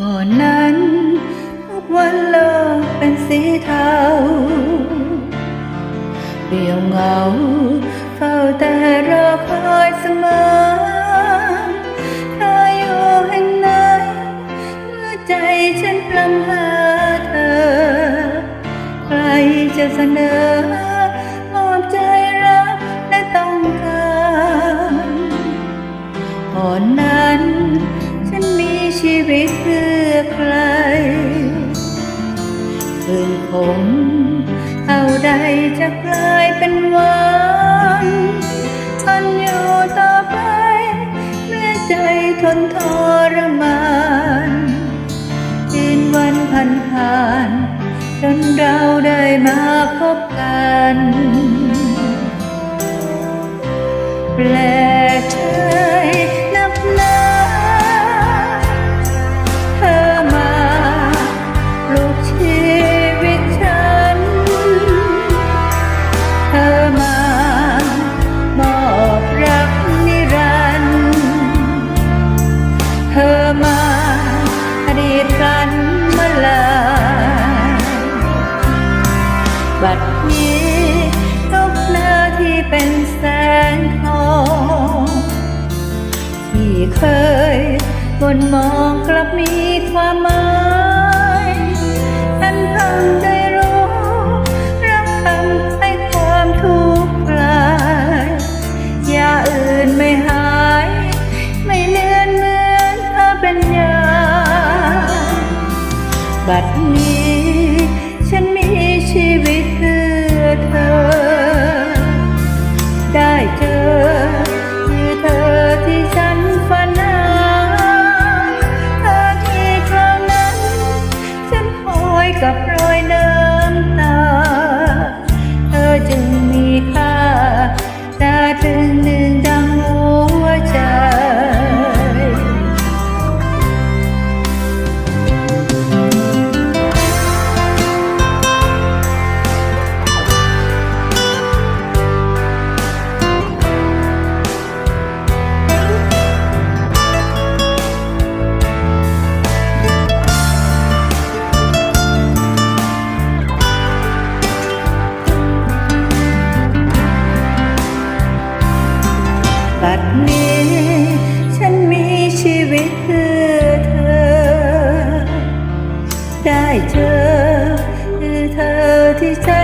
ก่อนนั้นวันโลกเป็นสีเทาเดี่ยวเหงา เฝ้าแต่รอคอยเสมอเธออยู่แห่งไหนเมื่อใจฉันพลำหาเธอ ใครจะเสนอมอบใจรักและต้องการก่อนนั้น ฉันมีชีวิตคือ อใครคืนคงเอาใดจะกลายเป็นวันทนอยู่ต่อไปแม้ใจทนทรมานคืนวันผ่านผ่านจนเราได้มาพบกันแปลกใจนั บัดนี้ทุกนาที่เป็นแสงทองที่เคยบนมองกลับมีความหมาย กับรอยน้ำตา บัดนี้ ฉันมีชีวิตเพื่อเธอ ได้เจอคือเธอที่ฉัน